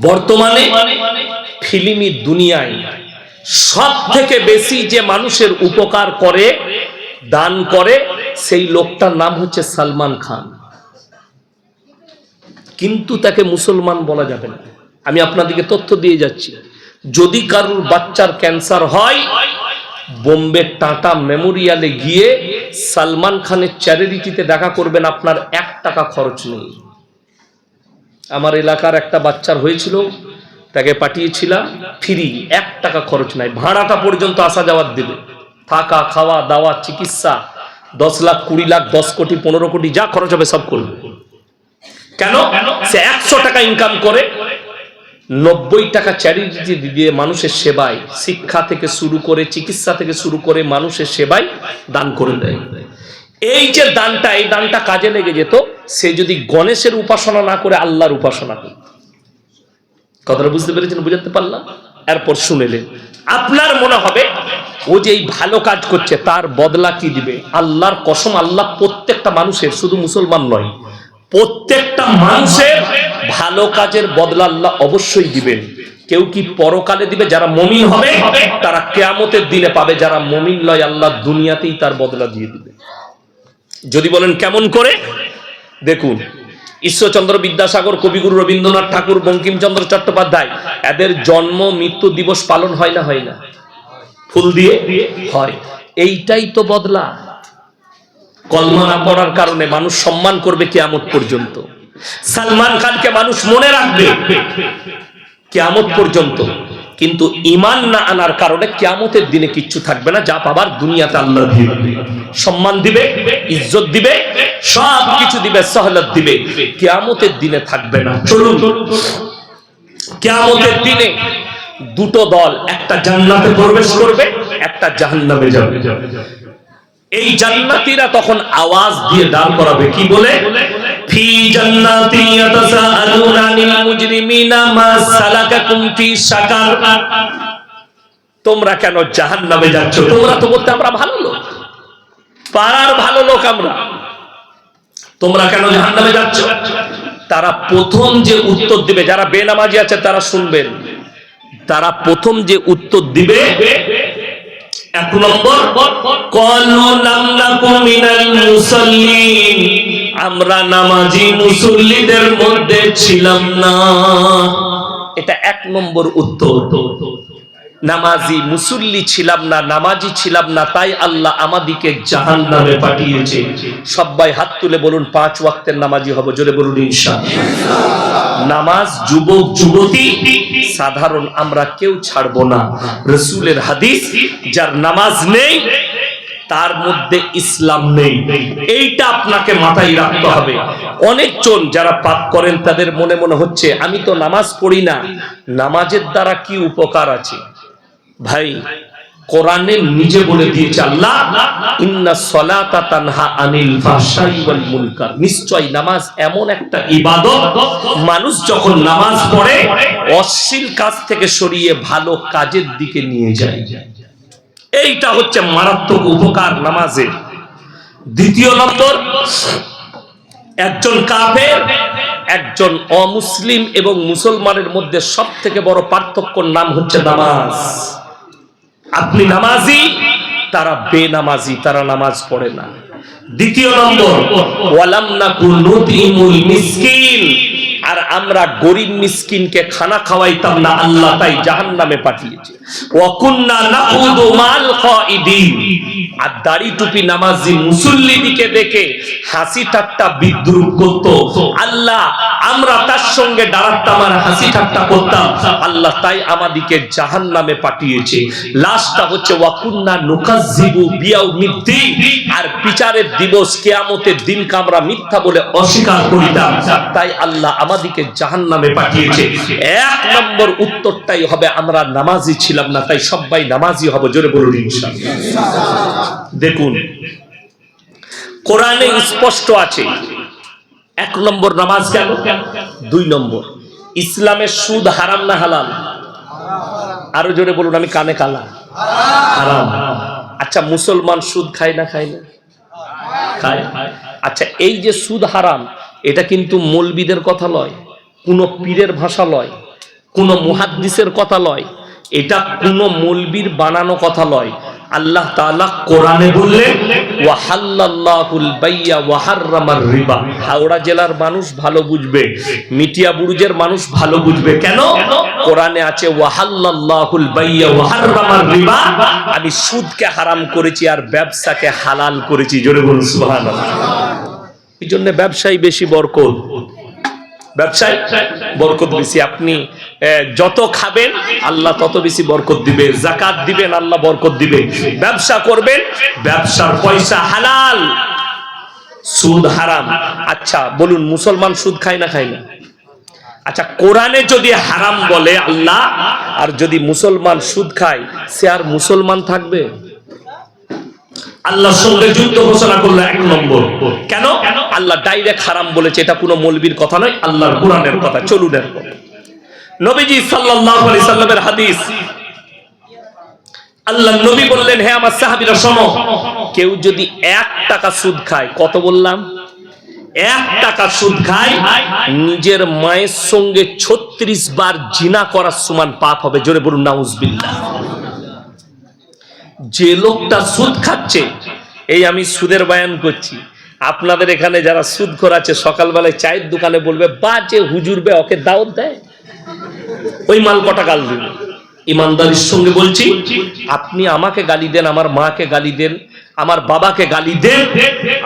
বর্তমানে ফিল্মি দুনিয়ায় সব থেকে বেশি যে মানুষের উপকার করে, দান করে, সেই লোকটার নাম হচ্ছে সালমান খান। কিন্তু তাকে মুসলমান বলা যাবে না। আমি আপনাদেরকে তথ্য দিয়ে যাচ্ছি। যদি কারুর বাচ্চার ক্যান্সার হয়, বোম্বে টাটা মেমোরিয়ালে গিয়ে সালমান খানের চ্যারিটিতে দেখা করবেন, আপনার এক টাকা খরচ নেই। আমার এলাকার একটা বাচ্চার হয়েছিল, তাকে পাঠিয়েছিলাম, ফ্রি, এক টাকা খরচ নাই, ভাড়াটা পর্যন্ত আসা যাওয়ার দেবে। থাকা, খাওয়া, দাওয়া, চিকিৎসা, দশ লাখ, কুড়ি লাখ, দশ কোটি, পনেরো কোটি, যা খরচ হবে সব করবে। কেন? সে একশো টাকা ইনকাম করে, নব্বই টাকা চ্যারিটি দিয়ে মানুষের সেবায়, শিক্ষা থেকে শুরু করে, চিকিৎসা থেকে শুরু করে মানুষের সেবায় দান করে দেয়। এই যে দানটা, এই দানটা কাজে লেগে যেত, সে যদি গণেশের উপাসনা না করে, আল্লাহর উপাসনা করত। কথাটা বুঝতে পেরেছেন, বুঝাতে পারলাম? এরপর শুনেলেন, আপনার মনে হবে, ও যে এই ভালো কাজ করছে, তার বদলা কি দিবে? আল্লাহর কসম, আল্লাহ প্রত্যেকটা মানুষের, শুধু মুসলমান নয়, প্রত্যেকটা মানুষের ভালো কাজের বদলা আল্লাহ অবশ্যই দিবেন। কেউ কি পরকালে দিবে? যারা মমিন হবে, তারা কেয়ামতের দিনে পাবে। যারা মমিন নয়, আল্লাহ দুনিয়াতেই তার বদলা দিয়ে দিবে। যদি বলেন কেমন করে? দেখুন, ঈশ্বরচন্দ্র বিদ্যাসাগর, কবিগুরু রবীন্দ্রনাথ ঠাকুর, বঙ্কিমচন্দ্র চট্টোপাধ্যায়, এদের জন্ম, মৃত্যু দিবস পালন হয় না হয় না? ফুল দিয়ে হয়। এইটাই তো বদলা। কলমা না পড়ার কারণে মানুষ সম্মান করবে কেয়ামত পর্যন্ত। সালমান খানকে মানুষ মনে রাখবে কেয়ামত পর্যন্ত। কিন্তু ইমান না আনার কারণে কেয়ামতের দিনে কিচ্ছু থাকবে না, যা পাবার দুনিয়াতে আল্লাহ দিবে। সম্মান দিবে, ইজ্জত দিবে সব কিছু দিবে, সহলত দিবে। কেয়ামতের দিনে থাকবে না। চলুন, কেয়ামতের দিনে দুটো দল, একটা জান্নাতে প্রবেশ করবে, একটা জাহান্নামে যাবে। এই জান্নাতীরা তখন আওয়াজ দিয়ে দাঁড় করাবে, কি বলে? ফি জান্নাতি ইয়াতাসাআলুনা তোমরা কেন জাহান্নামে যাচ্ছ? তোমরা তো বলতে আমরা ভালো লোক। পাড়ার ভালো লোক আমরা। তোমরা কেন জাহান্নামে যাচ্ছ? তারা প্রথম যে উত্তর দিবে, যারা বেনামাজি আছে তারা শুনবেন। তারা প্রথম যে উত্তর দিবে, এক নম্বর, কলু লাম নাকু মিনাল মুসাল্লিন। আমরা নামাজি মুসল্লিদের মধ্যে ছিলাম না। এটা এক নম্বর উত্তর। নামাজি মুসল্লি ছিলাম না, নামাজি ছিলাম না, তাই আল্লাহ আমাদিকে জাহান নামে পাঠিয়েছে। সবাই হাত তুলে বলুন, পাঁচ ওয়াক্তের নামাজি হব, জোরে বলুন ইনশাআল্লাহ। নামাজ যুবক, যুবতী, সাধারণ, আমরা কেউ ছাড়বো না। রসুলের হাদিস, যার নামাজ নেই তার মধ্যে ইসলাম নেই। এইটা আপনাকে মাথায় রাখতে হবে। অনেকজন যারা পাপ করেন, তাদের মনে মনে হচ্ছে, আমি তো নামাজ পড়ি না। নামাজের দ্বারা কি উপকার আছে? ভাই, কোরআনে নিজে বলে দিয়েছে আল্লাহ, ইন্না সলাতা তানহা আনিল ফাহশাই ওয়াল মুনকার। নিশ্চয় নামাজ এমন একটা ইবাদত, মানুষ যখন নামাজ পড়ে, অশ্লীল কাজ থেকে সরিয়ে ভালো কাজের দিকে নিয়ে যায়। এইটা হচ্ছে মারাত্মক উপকার নামাজের দ্বিতীয় নম্বর, একজন কাফের, একজন অমুসলিম এবং মুসলমানের মধ্যে সব থেকে বড় পার্থক্যর নাম হচ্ছে নামাজ। আপনি নামাজি, তারা বেনামাজি, তারা নামাজ পড়ে না। দ্বিতীয় নম্বর, ওয়ালাম নাকু নুতিমুল মিসকিন, আর আমরা গরিব মিসকিনকে খানা খাওয়াইতাম না, আল্লাহ তাই জাহান্নামে পাঠিয়েছে। ওয়াকুন্না নাকুদু মাল party deal. আর দাড়ি টুপি নামাজি মুসল্লিদিকে দেখে হাসি ঠাট্টা বিদ্রুপ করত। আল্লাহ, আমরা তার সঙ্গে দাঁড়াতাম আর হাসি ঠাট্টা করতাম। আল্লাহ তাই আমাদিকে জাহান্নামে পাঠিয়েছে। লাস্টটা হচ্ছে ওয়াকুন্না নুকাজ্জিবু বিয়াউমিদ্দিন। আর বিচারের দিবস কিয়ামতের দিনকে আমরা মিথ্যা বলে অস্বীকার করিতাম। তাই আল্লাহ আমাদিকে জাহান্নামে পাঠিয়েছে। এক নম্বর উত্তরটাই হবে, আমরা নামাজি ছিলাম না, তাই সবাই নামাজি হব, জোরে বলুন দেখুন, কোরআনে স্পষ্ট আছে, এক নম্বর নামাজ কেন? দুই নম্বর, ইসলামের সুদ হারাম না হালাল? আরও জোরে বলুন, আমি কানে কালা। হারাম। আচ্ছা মুসলমান সুদ খায় না খায় না? খায়। আচ্ছা এই যে সুদ হারাম, এটা কিন্তু মৌলবিদের কথা লয়, কোন পীরের ভাষা লয়, কোন মুহাদ্দিসের কথা লয়, এটা কোন মৌলবীর বানানো কথা লয়। আল্লাহ তাআলা কোরআনে বললেন হাওড়া জেলার মানুষ ভালো বুঝবে, মিটিয়া বুরুজের মানুষ ভালো বুঝবে। কেন? কোরআনে আছে ওয়া হাল্লাল্লাহুল বাইয়া ওয়া রিবা। আমি সুদকে হারাম করেছি আর ব্যবসাকে হালাল করেছি। জোরে বলুন এই জন্য ব্যবসায় বেশি বরকত। ব্যবসায় বরকত বেশি আপনি যত খাবেন, আল্লাহ তত বেশি বরকত দিবে। জাকাত দিবেন, আল্লাহ বরকত দিবে। ব্যবসা করবেন, ব্যবসার পয়সা হালাল, সুদ হারাম। আচ্ছা বলুন, মুসলমান সুদ খায় না খায় না? আচ্ছা কোরআনে যদি হারাম বলে আল্লাহ, আর যদি মুসলমান সুদ খায়, সে আর মুসলমান থাকবে? আল্লাহর সঙ্গে যুদ্ধ ঘোষণা করল এক নম্বর। কেন? আল্লাহ ডাইরেক্ট হারাম বলেছে, এটা কোনো মৌলবীর কথা নয়, আল্লাহর কোরআনের কথা, চলুন এরপর। নবীজি সাল্লাল্লাহু সাল্লামের হাদিস। আল্লাহ নবী বললেন, হে আমার সাহাবীরা, শোনো, কেউ যদি এক টাকা সুদ খায়, কত বললাম? এক টাকা সুদ খায়, নিজের মায়ের সঙ্গে ছত্রিশ বার জিনা করার সমান পাপ হবে। জোরে বলুন, নাউজবিল্লাহ। যে লোকটা সুদ খাচ্ছে, এই আমি সুদের বয়ান করছি আপনাদের এখানে যারা সুদ আছে, সকালবেলায় চায়ের দোকানে বলবে বা যে হুজুর বে, ওকে দাওয়াত দেয়? ওই মাল কটা গাল দিবে ইমানদারির সঙ্গে বলছি, আপনি আমাকে গালি দেন, আমার মাকে গালি দেন, আমার বাবাকে গালি দেন,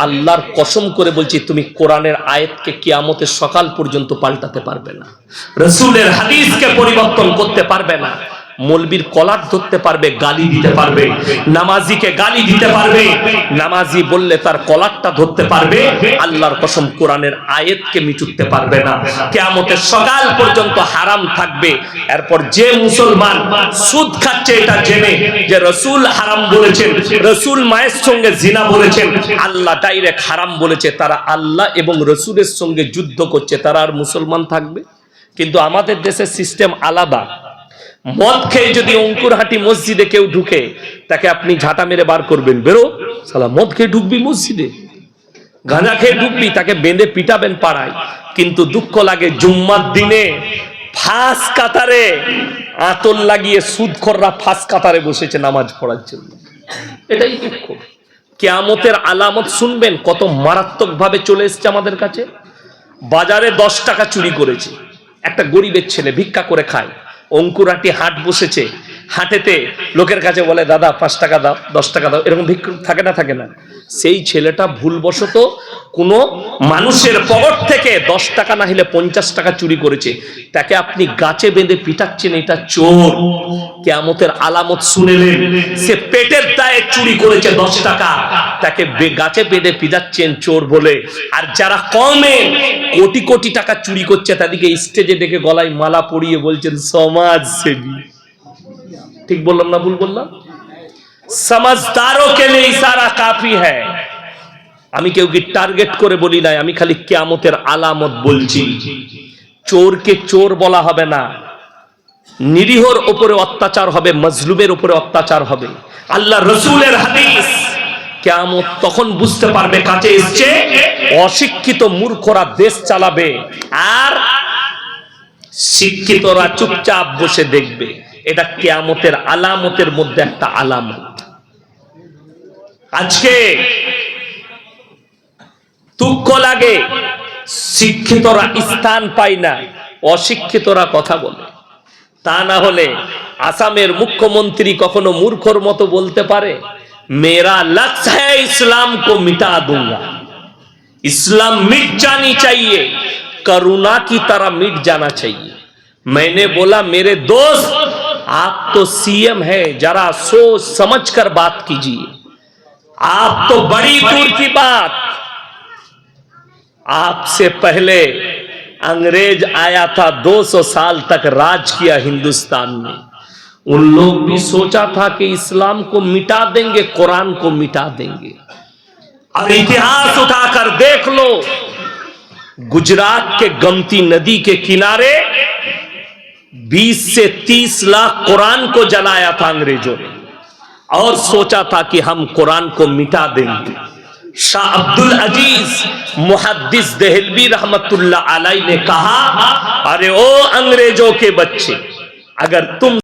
আল্লাহর কসম করে বলছি, তুমি কোরআনের আয়াতকে কিয়ামতের সকাল পর্যন্ত পাল্টাতে পারবে না। রসুলের হাদিসকে পরিবর্তন করতে পারবে না। মলবির কলার ধরতে পারবে, গালি দিতে পারবে, নামাজিকে গালি দিতে পারবে, নামাজি বললে তার কলারটা ধরতে পারবে, আল্লাহর কসম কোরআনের আয়াতকে মিটুতে পারবে না। কেয়ামতের সকাল পর্যন্ত হারাম থাকবে। এরপর যে মুসলমান সুদ খাচ্ছে এটা জেনে যে রসুল হারাম বলেছেন, রসুল মায়ের সঙ্গে জিনা বলেছেন, আল্লাহ ডাইরেক্ট হারাম বলেছে, তারা আল্লাহ এবং রসুলের সঙ্গে যুদ্ধ করছে, তারা আর মুসলমান থাকবে? কিন্তু আমাদের দেশের সিস্টেম আলাদা। মদ খেয়ে যদি অঙ্কুরহাটি মসজিদে কেউ ঢুকে, তাকে আপনি ঝাঁটা মেরে বার করবেন। বেরো। সালা মদ খেয়ে ঢুকবি মসজিদে। গাঁজা খেয়ে ঢুকবি, তাকে বেঁধে পিটাবেন পাড়ায়। কিন্তু দুঃখ লাগে জুম্মার দিনে ফাঁস কাতারে আতল লাগিয়ে সুদখররা ফাঁস কাতারে বসেছে নামাজ পড়ার জন্য। এটাই দুঃখ। কেয়ামতের আলামত শুনবেন, কত মারাত্মক ভাবে চলে এসছে আমাদের কাছে। বাজারে দশ টাকা চুরি করেছে। একটা গরিবের ছেলে ভিক্ষা করে খায়। অঙ্কুরাটি হাট বসেছে। হাটেতে লোকের কাছে বলে, দাদা, পাঁচ টাকা দাও, দশ টাকা দাও। এরকম ভিক্ষুক থাকে না থাকে না। সেই ছেলেটা ভুলবশত কোনো মানুষের পকেট থেকে দশ টাকা না হলে পঞ্চাশ টাকা চুরি করেছে। তাকে আপনি গাছে বেঁধে পিটাচ্ছেন, এটা চোর। কেয়ামতের আলামত শুনেলেন, সে পেটের দায়ে চুরি করেছে দশ টাকা। তাকে গাছে বেঁধে পিটাচ্ছেন চোর বলে। আর যারা কমে কোটি কোটি টাকা চুরি করছে, তাদেরকে স্টেজে ডেকে গলায় মালা পরিয়ে বলছেন সমাজ সেবী ঠিক বললাম না ভুল বললাম? সমাজদারও কে ইশারা কাফি হ্যায়। আমি কেউ কি টার্গেট করে বলি নাই, আমি খালি কেয়ামতের আলামত বলছি। চোরকে চোর বলা হবে না। নিরীহর উপরে অত্যাচার হবে, মজলুমের উপরে অত্যাচার হবে। আল্লাহ রসুলের হাদিস, কেয়ামত তখন বুঝতে পারবে কাছে এসছে, অশিক্ষিত মূর্খরা দেশ চালাবে, আর শিক্ষিতরা চুপচাপ বসে দেখবে। এটা কেয়ামতের আলামতের মধ্যে একটা আলামত আজকে দুঃখ লাগে শিক্ষিতরা স্থান পায় না অশিক্ষিতরা কথা বলে তা না হলে আসামের মুখ্যমন্ত্রী কখনো মূর্খর মতো বলতে পারে মেরা লক্ষ্য है इस्लाम को मिटा दूंगा इस्लाम मिट जानी चाहिए करुणा की तरह मिट जाना चाहिए मैंने बोला मेरे दोस्त आप तो सीएम है, जरा सोच समझ कर बात कीजिए। आप तो बड़ी दूर की बात। आपसे पहले अंग्रेज़ आया था 200 साल तक राज किया हिंदुस्तान में। उन लोग भी सोचा था कि इस्लाम को मिटा देंगे, कुरान को मिटा देंगे। और इतिहास उठाकर देख लो, गुजरात के गमती नदी के किनारे बीस से तीस लाख कुरान को जलाया था अंग्रेजों ने और सोचा था कि हम कुरान को मिटा देंगे शाह अब्दुल अजीज मुहदस दहलवी रहमतुल्ला आलाई ने कहा अरे ओ अंग्रेजों के बच्चे अगर तुम